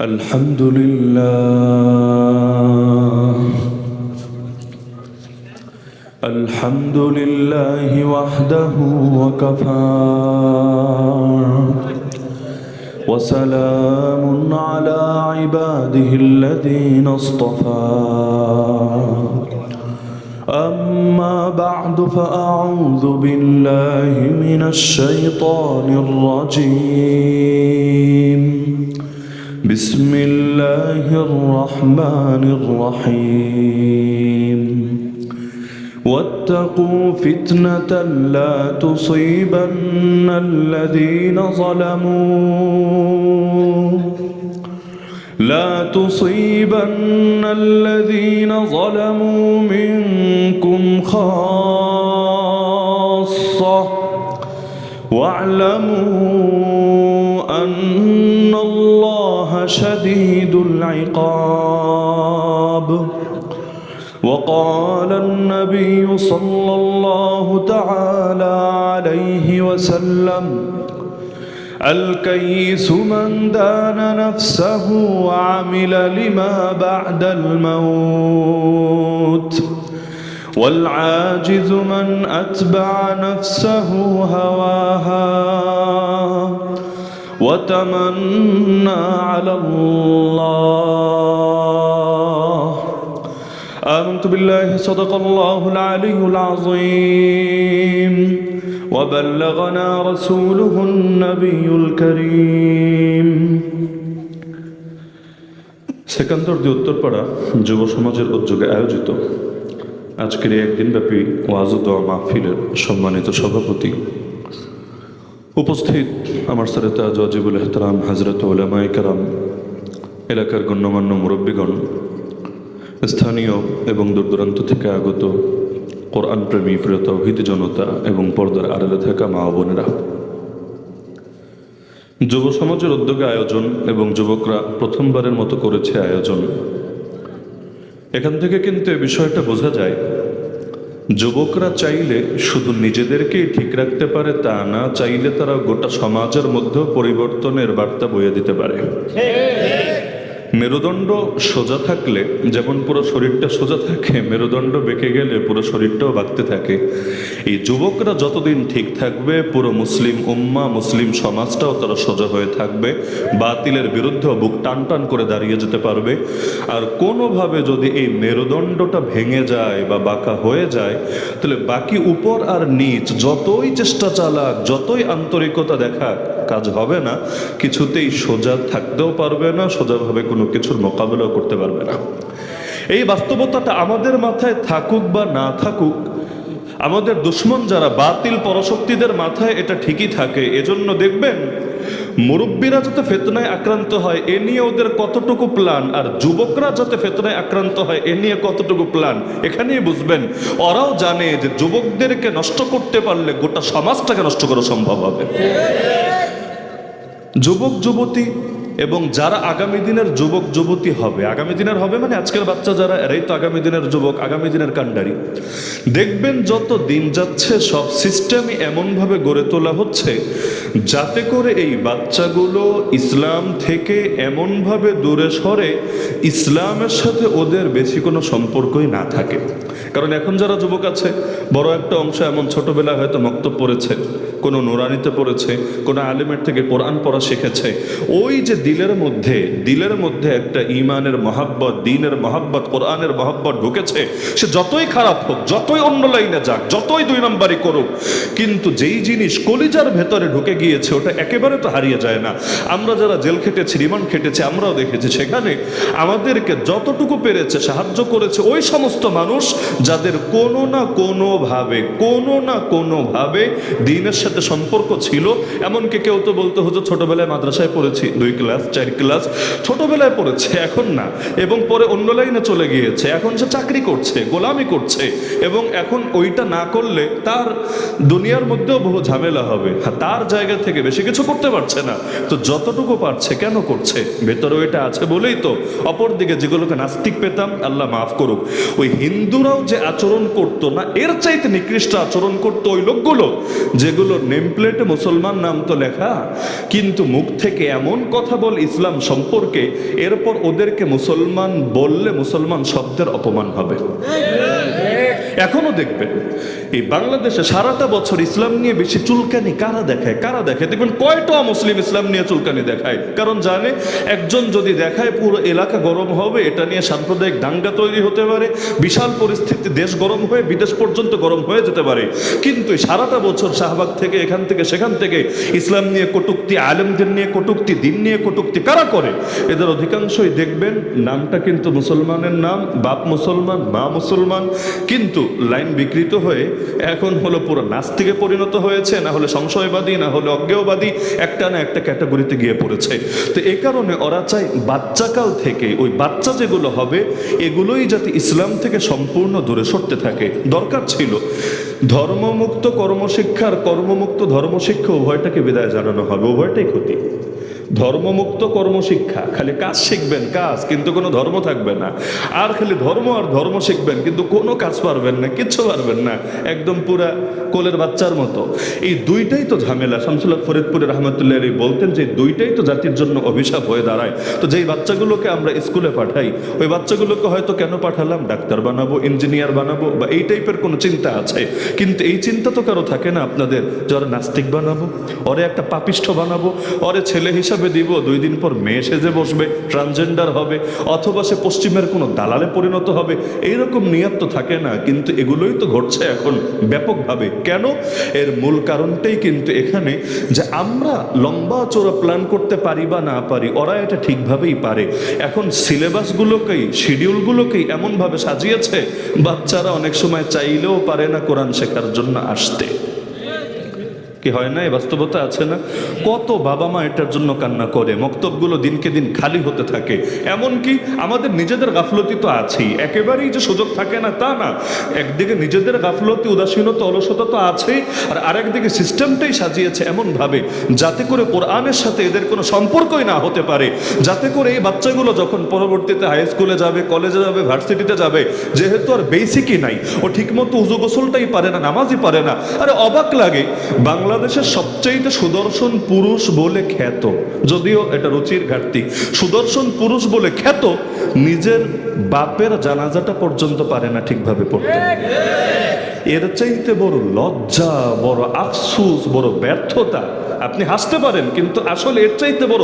الحمد لله. الحمد لله وحده وكفى. وسلام على عباده الذين اصطفى. أما بعد فأعوذ بالله من الشيطان الرجيم. بسم الله الرحمن الرحيم. واتقوا فتنة لا تصيبن الذين ظلموا. لا تصيبن الذين ظلموا منكم خاصة. واعلموا أن شديد العقاب. وقال النبي صلى الله تعالى عليه وسلم الكيس من دان نفسه وعمل لما بعد الموت. والعاجز من أتبع نفسه هواها وتمنى على الله آمنت بالله صدق الله العلي العظيم وبلغنا رسوله النبي الكريم সেকান্দর দি উত্তরপাড়া যুব সমাজের উদ্যোগে আয়োজিত আজকের এই একদিনব্যাপী ওয়াজ ও দোয়া মাহফিলের সম্মানিত সভাপতি উপস্থিত আমার সারে তাজ ওয়াজিবুল এহতারাম হাজরত ওলামাই কারাম, এলাকার গণ্যমান্য মুরব্বীগণ, স্থানীয় এবং দূর দূরান্ত থেকে আগত কোরআন প্রেমী প্রিয় তৌহিদ জনতা এবং পর্দার আড়ালে থাকা মা বোনেরা। যুব সমাজের উদ্যোগে আয়োজন এবং যুবকরা প্রথমবারের মতো করেছে আয়োজন। এখান থেকে কিন্তু এ বিষয়টা বোঝা যায় যুবকরা চাইলে শুধু নিজেদেরকেই ঠিক রাখতে পারে, তা না চাইলে তারা গোটা সমাজের মধ্যেও পরিবর্তনের বার্তা বয়ে দিতে পারে। মেরুদণ্ড সোজা থাকলে, যেমন পুরো শরীরটা সোজা থাকে, মেরুদণ্ড বেঁকে গেলে পুরো শরীরটাও বাঁকতে থাকে। এই যুবকরা যতদিন ঠিক থাকবে, পুরো মুসলিম উম্মা, মুসলিম সমাজটাও তারা সোজা হয়ে থাকবে। বাতিলের বিরুদ্ধে বুক টান টান করে দাঁড়িয়ে যেতে পারবে। আর কোনোভাবে যদি এই মেরুদণ্ডটা ভেঙে যায় বা বাঁকা হয়ে যায়, তাহলে বাকি উপর আর নিচ যতই চেষ্টা চালাক, যতই আন্তরিকতা দেখাক কাজ হবে না, কিছুতেই সোজা থাকতেও পারবে না, সোজাভাবে কোনো কিছুর মোকাবেলাও করতে পারবে না। এই বাস্তবতাটা আমাদের মাথায় থাকুক বা না থাকুক, আমাদের দুশ্মন যারা বাতিল পরশক্তিদের মাথায় এটা ঠিকই থাকে। এজন্য দেখবেন, মুরব্বীরা যাতে ফেতনায় আক্রান্ত হয়, এ নিয়ে ওদের কতটুকু প্ল্যান আর যুবকরা যাতে ফেতনায় আক্রান্ত হয়, এ নিয়ে কতটুকু প্ল্যান এখানেই বুঝবেন, ওরাও জানে যে যুবকদেরকে নষ্ট করতে পারলে গোটা সমাজটাকে নষ্ট করা সম্ভব হবে। যুবক যুবতী এবং যারা আগামী দিনের যুবক যুবতী হবে, আগামী দিনের হবে মানে আজকের বাচ্চা যারা, এরাই তো আগামী দিনের যুবক, আগামী দিনের কাণ্ডারি। দেখবেন যত দিন যাচ্ছে, সব সিস্টেমই এমনভাবে গড়ে তোলা হচ্ছে যাতে করে এই বাচ্চাগুলো ইসলাম থেকে এমনভাবে দূরে সরে ইসলামের সাথে ওদের বেশি কোনো সম্পর্কই না থাকে। কারণ এখন যারা যুবক আছে, বড় একটা অংশ এমন ছোটবেলায় হয়তো মক্তব পড়েছে কোনো নোরানিতে পড়েছে, কোনো আলেমের থেকে কোরআন পড়া শিখেছে। ওই যে দিলের মধ্যে দিলের মধ্যে একটা ইমানের মহাব্বত, দিনের মহাব্বত, কোরআনের মহাব্বত ঢুকেছে, সে যতই খারাপ হোক, যতই অন্য লাইনে যাক, যতই দুই নম্বরই করুক, কিন্তু যেই জিনিস কলিজার ভেতরে ঢুকে গিয়েছে, ওটা একেবারে তো হারিয়ে যায় না। আমরা যারা জেল খেটেছি, রিমান্ড খেটেছি, আমরাও দেখেছি, সেখানে আমাদেরকে যতটুকু পেরেছে, সাহায্য করেছে, ওই সমস্ত মানুষ যাদের কোনো না কোনোভাবে, কোনো না কোনোভাবে দিনের সাথে সম্পর্ক ছিল, এমনকি কেউ তো বলতে হতো ছোটবেলায় মাদ্রাসায় পড়েছি, দুই ক্লাস, চার ক্লাস, ছোটবেলায় পড়েছে, এখন না। এবং পরে অন্য লাইনে চলে গিয়েছে, এখন সে চাকরি করছে, গোলামি করছে, এবং এখন ওইটা না করলে তার দুনিয়ার মধ্যেও বহু ঝামেলা হবে তার জায়গা থেকে বেশি কিছু করতে পারছে না। তো যতটুকু পারছে, কেন করছে? ভেতরে ওইটা আছে বলেই তো, অপরদিকে যেগুলোকে নাস্তিক পেতাম, আল্লাহ মাফ করুক। ওই হিন্দুরাও যে আচরণ করতো না, এর চাইতে নিকৃষ্ট আচরণ করতো ওই লোকগুলো, যেগুলো নেম প্লেটে মুসলমান নাম তো লেখা। কিন্তু মুখ থেকে এমন কথা বল ইসলাম সম্পর্কে, এরপর ওদেরকে মুসলমান বললে মুসলমান শব্দের অপমান হবে। এখনও দেখবেন এই বাংলাদেশে সারাটা বছর ইসলাম নিয়ে বেশি চুলকানি কারা দেখায়? কারা দেখায়? দেখবেন কয়টা মুসলিম ইসলাম নিয়ে চুলকানি দেখায়? কারণ জানে, একজন যদি দেখায় পুরো এলাকা গরম হবে, এটা নিয়ে সাম্প্রদায়িক দাঙ্গা তৈরি হতে পারে, বিশাল পরিস্থিতি, দেশ গরম হয়ে বিদেশ পর্যন্ত গরম হয়ে যেতে পারে। কিন্তু সারাটা বছর শাহবাগ থেকে, এখান থেকে, সেখান থেকে ইসলাম নিয়ে কটুক্তি, আলেমদের নিয়ে কটুক্তি, দিন নিয়ে কটুক্তি কারা করে? এদের অধিকাংশই দেখবেন, নামটা কিন্তু মুসলমানের নাম, বাপ মুসলমান, মা মুসলমান। কিন্তু লাইন বিকৃত হয়ে এখন হলো পুরো নাস্তিকে পরিণত হয়েছে, না হলে সংশয়বাদী, না হলে অজ্ঞেয়বাদী, একটা না একটা ক্যাটাগরিতে গিয়ে পড়েছে। তো এ কারণে ওরা চায় বাচ্চাকাল থেকে, ওই বাচ্চা যেগুলো হবে, এগুলোই যাতে ইসলাম থেকে সম্পূর্ণ দূরে সরতে থাকে। দরকার ছিল ধর্মমুক্ত কর্মশিক্ষার কর্মমুক্ত ধর্মশিক্ষা উভয়টাকে বিদায় জানানো হবে। উভয়টাই ক্ষতি। ধর্মমুক্ত কর্মশিক্ষা। খালি কাজ শিখবেন কাজ, কিন্তু কোনো ধর্ম থাকবে না। আর খালি ধর্ম আর ধর্ম শিখবেন, কিন্তু কোনো কাজ পারবেন না, কিচ্ছু পারবেন না। একদম পুরা কোলের বাচ্চার মতো। এই দুইটাই তো ঝামেলা। শামসুল্লাহ ফরিদপুরের রহমতুল্লাহ আলী বলতেন যে, দুইটাই তো জাতির জন্য অভিশাপ হয়ে দাঁড়ায়। তো যেই বাচ্চাগুলোকে আমরা স্কুলে পাঠাই, ওই বাচ্চাগুলোকে হয়তো কেন পাঠালাম? ডাক্তার বানাবো, ইঞ্জিনিয়ার বানাবো, বা এই টাইপের কোনো চিন্তা আছে? কিন্তু এই চিন্তা তো কারও থাকে না আপনাদের। যে ওরা নাস্তিক বানাবো, ওরে একটা পাপিষ্ঠ বানাবো, ওরে ছেলে হিসাবে দিব, দুই দিন পর মেয়ে সেজে বসবে ট্রান্সজেন্ডার হবে, অথবা সে পশ্চিমের কোনো দালালে পরিণত হবে, এইরকম নিয়ত তো থাকে না, কিন্তু এগুলোই তো ঘটছে এখন ব্যাপকভাবে। কেন? এর মূল কারণটাই কিন্তু এখানে যে আমরা লম্বা চোরা প্ল্যান করতে পারি বা না পারি, ওরা এটা ঠিকভাবেই পারে। এখন সিলেবাসগুলোকেই, শিডিউলগুলোকেই এমনভাবে সাজিয়েছে, বাচ্চারা অনেক সময় চাইলেও পারে না কোরআন শেখার জন্য আসতে। কি হয় না? এই বাস্তবতা আছে না? কত বাবা মা এটার জন্য কান্না করে? মক্তবগুলো দিনকে দিন খালি হতে থাকে। এমনকি আমাদের নিজেদের গাফলতি তো আছেই। একেবারেই যে সুযোগ থাকে না, তা না। একদিকে নিজেদের গাফলতি, উদাসীনতা, অলসতা তো আছেই, আর আরেকদিকে সিস্টেমটাই সাজিয়েছে এমনভাবে, যাতে করে কোরআনের সাথে এদের কোনো সম্পর্কই না হতে পারে। যাতে করে এই বাচ্চাগুলো যখন পরবর্তীতে হাই স্কুলে যাবে কলেজে যাবে ভার্সিটিতে যাবে, যেহেতু আর বেসিকই নাই, ও ঠিকমতো উজু গোসলটাই পারে না, নামাজই পারে না। আরে অবাক লাগে। বাংলাদেশের সবচাইতে সুদর্শন পুরুষ বলে খ্যাত, যদিও এটা রুচির ঘাটতি। সুদর্শন পুরুষ বলে খ্যাত, নিজের বাপের জানাজাটা পর্যন্ত পারে না ঠিকভাবে পড়তে। এর চাইতে বড় লজ্জা, বড় আফসুস, বড় ব্যর্থতা আপনি হাসতে পারেন, কিন্তু আসলে এর চাইতে বড়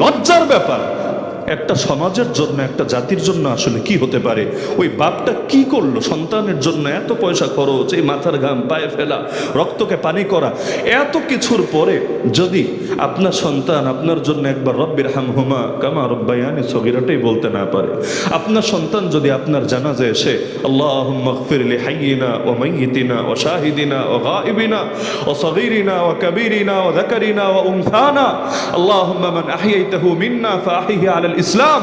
লজ্জার ব্যাপার একটা সমাজের জন্য একটা জাতির জন্য আসলে কি হতে পারে ওই বাপটা কি করলো সন্তানের জন্য এত পয়সা খরচ এই মাথার ঘাম পায়ে ফেলা রক্তকে পানি করা এত কিছুর পরে যদি আপনার সন্তান আপনার জন্য একবার রব্বির হাম হুমা কামা রব্বায়ানি সগিরাটাই বলতে না পারে আপনার সন্তান যদি আপনার জানাজে এসে আল্লাহ মগফির হাইয়িনা ও মাইয়িতিনা ও শাহিদিনা ও গাইবিনা ও সগিরিনা ও কবিরিনা ও ذكرنا وأنثانا اللهم من أحييته منا فأحيه على ইসলাম।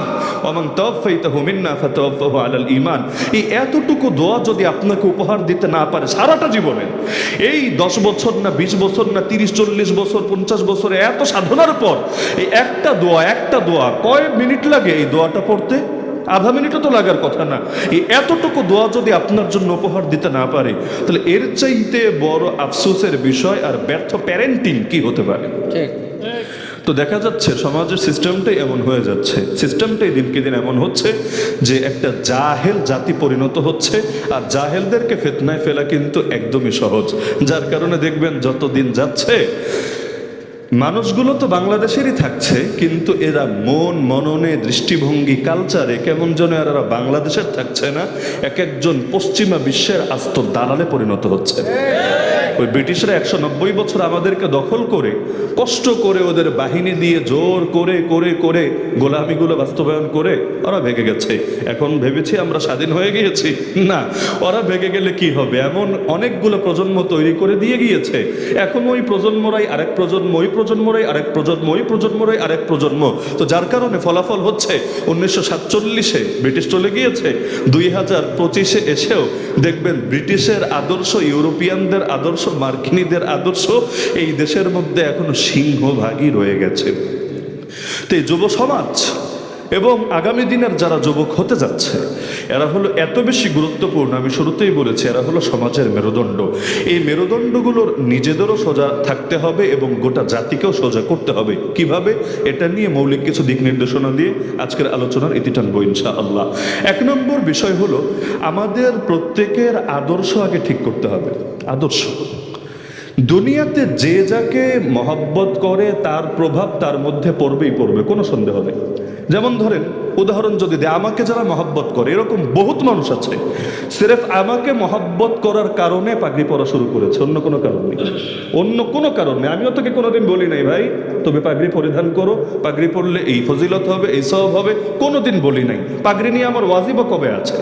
অমান তফাইতাহু মিন্না ফাতাওয়াফাহু আলাল ঈমান। এই এতটুকু দোয়া যদি আপনাকে উপহার দিতে না পারে সারাটা জীবনে, এই দশ বছর না বিশ বছর না তিরিশ চল্লিশ বছর পঞ্চাশ বছর এত সাধনার পর, এই একটা দোয়া একটা দোয়া, কয় মিনিট লাগে এই দোয়াটা পড়তে? আধা মিনিটও তো লাগার কথা না। এই এতটুকু দোয়া যদি আপনার জন্য উপহার দিতে না পারে, তাহলে এর চাইতে বড় আফসোসের বিষয় আর ব্যর্থ প্যারেন্টিং কি হতে পারে? ঠিক। তো দেখা যাচ্ছে সমাজের সিস্টেমটাই এমন হয়ে যাচ্ছে। সিস্টেমটাই দিনকে দিন এমন হচ্ছে যে একটা জাহেল জাতি পরিণত হচ্ছে আর জাহেলদেরকে ফেতনায় ফেলা কিন্তু একদমই সহজ। যার কারণে দেখবেন যত দিন যাচ্ছে, মানুষগুলো তো বাংলাদেশেরই থাকছে, কিন্তু এরা মন, মননে, দৃষ্টিভঙ্গি কালচারে কেমন যেন এরা বাংলাদেশের থাকছে না। এক একজন পশ্চিমা বিশ্বের আস্ত দালালে পরিণত হচ্ছে। ওই ব্রিটিশরা একশো নব্বই বছর আমাদেরকে দখল করে কষ্ট করে ওদের বাহিনী দিয়ে জোর করে করে করে গোলামিগুলো বাস্তবায়ন করে ওরা ভেগে গেছে। এখন ভেবেছি আমরা স্বাধীন হয়ে গিয়েছি। না, ওরা ভেগে গেলে কি হবে? এমন অনেকগুলো প্রজন্ম তৈরি করে দিয়ে গিয়েছে। এখন ওই প্রজন্মরাই আরেক প্রজন্ম, ওই প্রজন্মরাই আরেক প্রজন্ম, ওই প্রজন্মরাই আরেক প্রজন্ম। তো যার কারণে ফলাফল হচ্ছে উনিশশো সাতচল্লিশে ব্রিটিশ চলে গিয়েছে। দুই হাজার পঁচিশে এসেও দেখবেন ব্রিটিশের আদর্শ, ইউরোপিয়ানদের আদর্শ মার্কিনীদের আদর্শ এই দেশের মধ্যে এখনও সিংহভাগই রয়ে গেছে। তো এই যুব সমাজ এবং আগামী দিনের যারা যুবক হতে যাচ্ছে, এরা হলো এত বেশি গুরুত্বপূর্ণ, আমি শুরুতেই বলেছি, এরা হলো সমাজের মেরুদণ্ড। এই মেরুদণ্ডগুলোর নিজেদেরও সোজা থাকতে হবে এবং গোটা জাতিকেও সোজা করতে হবে। কীভাবে? এটা নিয়ে মৌলিক কিছু দিক নির্দেশনা দিয়ে আজকের আলোচনার ইতি টানবো ইনশা আল্লাহ এক নম্বর বিষয় হলো, আমাদের প্রত্যেকের আদর্শ আগে ঠিক করতে হবে। আদর্শ। দুনিয়াতে যে যাকে মহাব্বত করে, তার প্রভাব তার মধ্যে পড়বেই পড়বে, কোনো সন্দেহ নেই। যেমন ধরেন, উদাহরণ যদি দেয়, আমাকে যারা মহাব্বত করে, এরকম বহুত মানুষ আছে, সিরেফ আমাকে মহাব্বত করার কারণে পাগড়ি পরা শুরু করেছে, অন্য কোনো কারণ নেই। অন্য কোনো কারণ নেই, আমিও তোকে কোনোদিন বলি নাই ভাই, তবে পাগড়ি পরিধান করো, পাগড়ি পরলে এই ফজিলত হবে, এই সব হবে, কোনোদিন বলি নাই। পাগড়ি নিয়ে আমার ওয়াজিবা কবে আছে?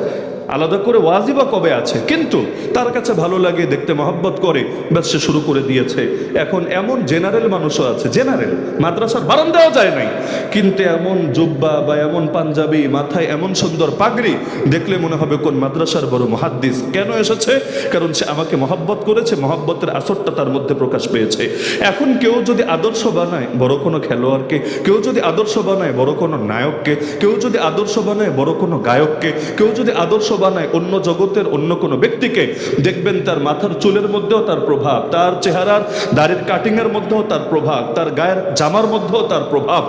আলাদা করে ওয়াজিবা কবে আছে? কিন্তু তার কাছে ভালো লাগে, দেখতে মহব্বত করে, ব্যাস সে শুরু করে দিয়েছে। এখন এমন জেনারেল মানুষও আছে জেনারেল মাদ্রাসার বারান্দাও যায় নাই। কিন্তু এমন জুব্বা বা এমন পাঞ্জাবি, মাথায় এমন সুন্দর পাগড়ি, দেখলে মনে হবে কোন মাদ্রাসার বড় মহাদ্দিস। কেন এসেছে? কারণ সে আমাকে মহব্বত করেছে, মহব্বতের আসরটা তার মধ্যে প্রকাশ পেয়েছে। এখন কেউ যদি আদর্শ বানায়, বড় কোনো খেলোয়াড়কে, কেউ যদি আদর্শ বানায়, বড় কোনো নায়ককে, কেউ যদি আদর্শ বানায়, বড় কোনো গায়ককে, কেউ যদি আদর্শ বানায়, অন্য জগতের অন্য কোনো ব্যক্তিকে দেখবেন তার মাথার চুলের মধ্যেও তার প্রভাব, তার চেহারার দাড়ির কাটিং এর মধ্যেও তার প্রভাব, তার গায়ের জামার মধ্যেও তার প্রভাব।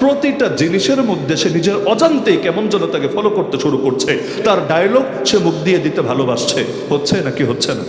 প্রতিটা জিনিসের মধ্যে সে নিজের অজান্তেই কেমন যেন তাকে ফলো করতে শুরু করছে। তার ডায়লগ সে মুখ দিয়ে দিতে ভালোবাসছে। হচ্ছে নাকি হচ্ছে না?